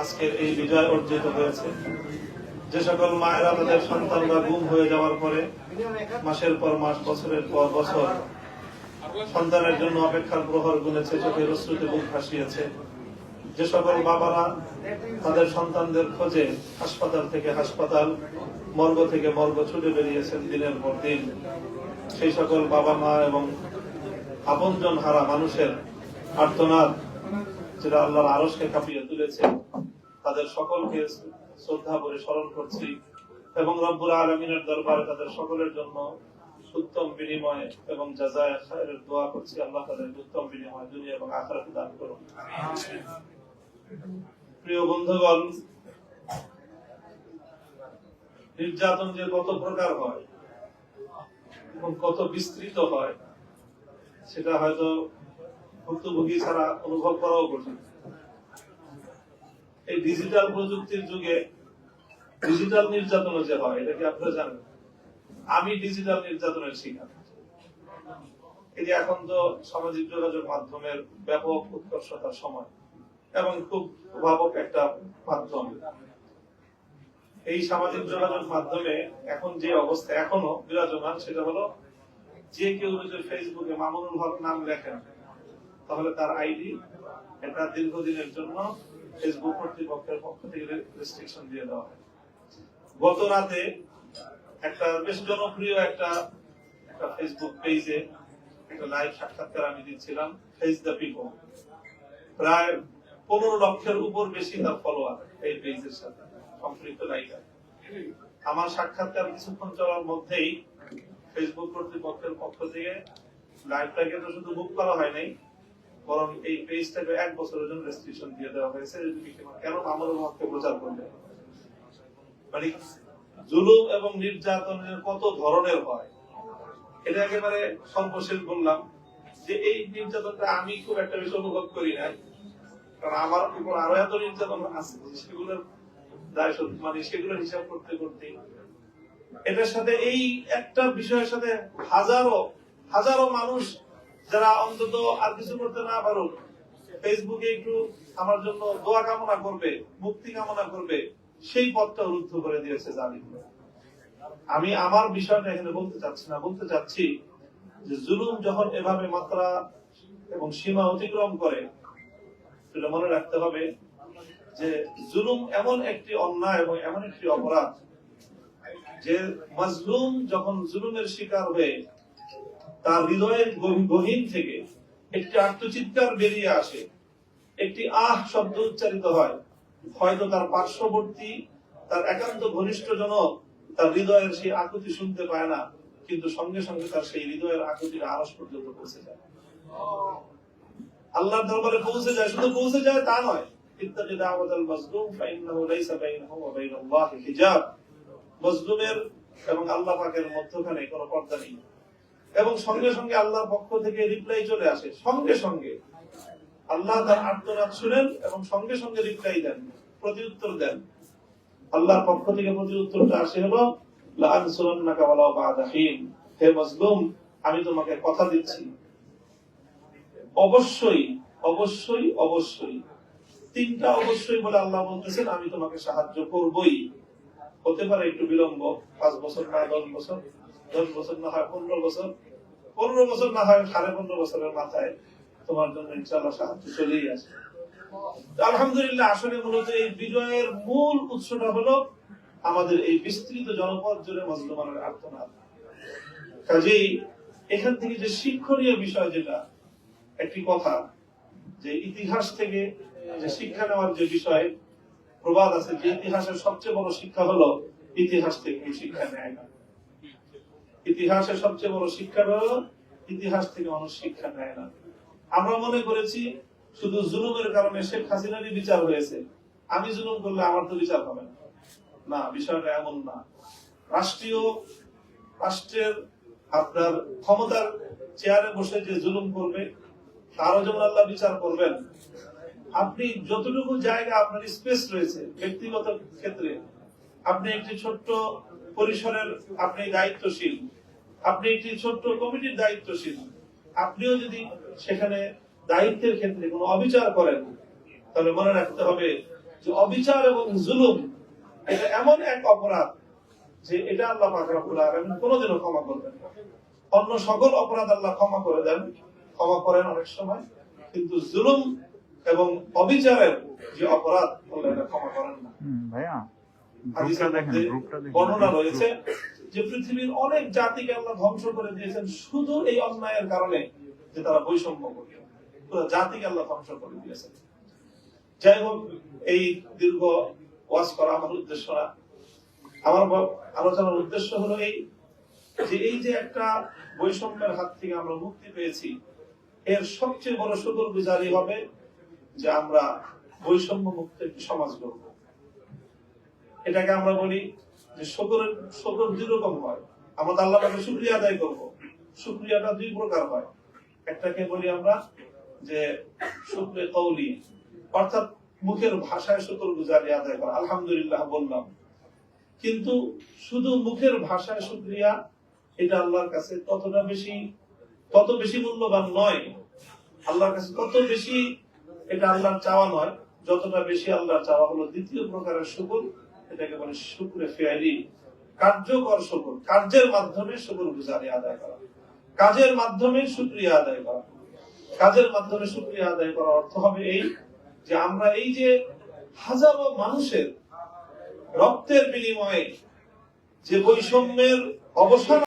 আজকের এই বিজয় অর্জিত হয়েছে। যে সকল মায়েরা তাদের সন্তানরা গুম হয়ে যাওয়ার পরে মাসের পর মাস, বছরের পর বছর সন্তানের জন্য অপেক্ষার প্রহর গুনেছে চোখের অশ্রুতে বুক ভাসিয়েছে। যে সকল বাবারা তাদের সন্তানদের খোঁজে হাসপাতাল থেকে হাসপাতাল, মর্গ থেকে মর্গ ছুটে বেরিয়েছেন দিনের পর দিন। সেই সকল বাবা মা এবং আপনজন হারা মানুষের আর্তনাদ যেটা আল্লাহর আরসকে কাঁপিয়ে তুলেছে তাদের সকলকে শ্রদ্ধা করে স্মরণ করছি এবং রব্বুল আলমিনের দরবারে তাদের সকলের জন্য উত্তম বিনিময় এবং জাজায় দোয়া করছি। আল্লাহ তাদের উত্তম বিনিময় দুনিয়া এবং আখরাতে দান করুন। প্রিয় বন্ধুগণ, নির্যাতন যে কত প্রকার হয় এবং কত বিস্তৃত হয়, সেটা হয়তো ভুক্তভোগী ছাড়া অনুভব করাও কঠিন। এই ডিজিটাল প্রযুক্তির যুগে ডিজিটাল নির্যাতন যে হয়, এটা কি আপনারা জানেন? আমি ডিজিটাল নির্যাতনের শিকার। যে এখন তো সামাজিক যোগাযোগ মাধ্যমের ব্যাপক উৎকর্ষতার সময় এবং খুব প্রভাবক একটা মাধ্যম। এই সামাজিক যোগাযোগ মাধ্যমে এখন যে অবস্থা এখনও বিরাজমান, সেটা হলো যে কেউ যদি ফেসবুকে মামুনুল হক নাম লেখেন, তাহলে তার আইডি এটা দীর্ঘদিনের জন্য ফেসবুক কর্তৃপক্ষের পক্ষ থেকে রেস্ট্রিকশন দিয়ে দেওয়া হয়। গত রাতে একটা বেশ জনপ্রিয় একটা একটা ফেসবুক পেজে একটা লাইভ সাক্ষাৎকার আমি দিচ্ছিলাম ফেস দ্য পিপল প্রায় পনেরো লক্ষের উপর বেশি তার ফলোয়ার এই পেজের সাথে সম্পৃক্ত লাইকার আমার সাক্ষাৎকার কিছুক্ষণ চলার মধ্যেই ফেসবুক কর্তৃপক্ষের পক্ষ থেকে লাইভটাকে তো শুধু বুক করা হয় নাই বরং এই পেজটাকে এক বছরের জন্য রেস্ট্রিকশন দিয়ে দেওয়া হয়েছে কেন প্রচার মানে জুলুম এবং নির্যাতনের কত ধরনের হয়? এটা একেবারে সর্বশেষ বললাম যে এই নির্যাতনটা আমি খুব একটা বেশি অনুভব করি নাই। কারণ আমার উপর আরও এত নির্যাতন আছে সেগুলোর মানে সেগুলোর হিসাব করতে করতে এটার সাথে এই একটা বিষয়ের সাথে হাজারো হাজারো মানুষ যারা অন্তত আর কিছু করতে না পারুক ফেসবুকে একটু আমার জন্য দোয়া কামনা করবে, মুক্তি কামনা করবে, সেই পথটা রুদ্ধ করে দিয়েছে জালিম আমি আমার বিষয়টা এখানে বলতে চাচ্ছি না, বলতে চাচ্ছি যে জুলুম যখন এভাবে মাত্রা এবং সীমা অতিক্রম করে, সেটা মনে রাখতে হবে যে জুলুম এমন একটি অন্যায় এবং এমন একটি অপরাধ যে মাজলুম যখন জুলুমের শিকার হয়ে তার হৃদয়ের গহীন থেকে একটি আত্মচিৎকার বেরিয়ে আসে। একটি আহ শব্দ উচ্চারিত হয়। হয়তো তার পার্শ্ববর্তী, তার একান্ত ঘনিষ্ঠ জন তার হৃদয়ের সেই আকুতি শুনতে পায় না, কিন্তু সঙ্গে সঙ্গে তার সেই হৃদয়ের আকুতির আরস পর্যন্ত পৌঁছে যায়। আল্লাহর দরবারে পৌঁছে যায়। শুধু পৌঁছে যায় তা নয়। এবং আল্লাহ পাকের মধ্যখানে কোনো পর্দা নেই। এবং সঙ্গে সঙ্গে আল্লাহর পক্ষ থেকে রিপ্লাই চলে আসে। সঙ্গে সঙ্গে। আল্লাহ তার আর্তনাদ শুনেন এবং সঙ্গে সঙ্গে রিপ্লাই দেন, প্রতিউত্তর দেন। আল্লাহর পক্ষ থেকে প্রতিউত্তরটা আসে হলো হে মজলুম, আমি তোমাকে কথা দিচ্ছি। অবশ্যই অবশ্যই অবশ্যই। তিনটা অবশ্যই বলে আল্লাহ বলতেছেন, আমি তোমাকে সাহায্য করবই। হতে পারে একটু বিলম্ব, পাঁচ বছর না, দশ বছর দশ বছর না হয়, পনেরো বছর। পনেরো বছর না হয়, সাড়ে পনেরো বছরের মাথায় তোমার জন্য ইনশাআল্লাহ সাহায্য চলেই আসে আলহামদুলিল্লাহ, আসলে মূলত এই বিজয়ের মূল উৎসটা হলো আমাদের এই বিস্তৃত জনপদ জুড়ে মজলুমানের আর্তনাদ। কাজেই এখান থেকে যে শিক্ষণীয় বিষয় যেটা, একটি কথা যে ইতিহাস থেকে যে শিক্ষা নেওয়ার যে বিষয়, প্রবাদ আছে যে ইতিহাসের সবচেয়ে বড় শিক্ষা হলো ইতিহাস থেকে শিক্ষা নেয় না। ইতিহাসের সবচেয়ে বড় শিক্ষা হলো ইতিহাস থেকে মানুষ শিক্ষা নেয় না। আমরা মনে করেছি, শুধু জুলুমের কারণে শেখ হাসিনারই বিচার হয়েছে। আমি জুলুম করলে আমার তো বিচার হবে না। না, বিষয়টা এমন না। রাষ্ট্রীয়, রাষ্ট্রের আপনার ক্ষমতার চেয়ারে বসে যে জুলুম করবে, তারও যেমন আল্লাহ বিচার করবেন। আপনি যতটুকু জায়গা আপনার স্পেস রয়েছে, ব্যক্তিগত ক্ষেত্রে, আপনি একটি ছোট্ট পরিসরের আপনি দায়িত্বশীল, আপনি একটি ছোট্ট কমিটির দায়িত্বশীল, আপনিও যদি সেখানে দায়িত্বের ক্ষেত্রে কোনো অবিচার করেন, তাহলে মনে রাখতে হবে যে অবিচার এবং জুলুম এটা এমন এক অপরাধ যে এটা আল্লাহ পাক রব্বুল আলামিন কোনোদিনও ক্ষমা করবেন না। অন্য সকল অপরাধ আল্লাহ ক্ষমা করে দেন, ক্ষমা করেন অনেক সময়, কিন্তু জুলুম এবং অবিচারের যে অপরাধ ক্ষমা করেন না। ভাইয়া। বর্ণনা রয়েছে যে পৃথিবীর অনেক জাতিকে আল্লাহ ধ্বংস করে দিয়েছেন শুধু এই অন্যায়ের কারণে যে তারা বৈষম্য পুরো জাতিকে আল্লাহ ধ্বংস করে দিয়েছেন। যাই হোক এই দীর্ঘ ওয়াজ করা আমার উদ্দেশ্য না। আমার আলোচনার উদ্দেশ্য হলো এই যে এই যে একটা বৈষম্যের হাত থেকে আমরা মুক্তি পেয়েছি এর সবচেয়ে বড় সুদূর গুজারি হবে যে আমরা বৈষম্য মুক্ত একটি সমাজ গড়ব। এটাকে আমরা বলি যে শকরের শকর দুই রকম হয়। আমরা আল্লাহ পাকে শুক্রিয়া আদায় করব। শুক্রিয়াটা দুই প্রকার হয়। একটাকে বলি আমরা যে শুক্রে কৌলি অর্থাৎ মুখের ভাষায় শুকর গুজারি আদায় করা। আলহামদুলিল্লাহ বললাম। কিন্তু শুধু মুখের ভাষায় শুক্রিয়া, এটা আল্লাহর কাছে ততটা বেশি, তত বেশি মূল্যবান নয়। আল্লাহর কাছে তত বেশি এটা আল্লাহর চাওয়া নয়। যতটা বেশি আল্লাহর চাওয়া হলো দ্বিতীয় প্রকারের শুকুর এটাকে বলে শুকুরে ফেয়ালি কার্যকর শুকুর। কার্যের মাধ্যমে শুকুর গুজারি আদায় করা। কাজের মাধ্যমে শুক্রিয়া আদায় করা। কাজের মাধ্যমে শুক্রিয়া আদায় করার অর্থ হবে এই যে আমরা এই যে হাজারো মানুষের রক্তের বিনিময়ে যে বৈষম্যের অবসান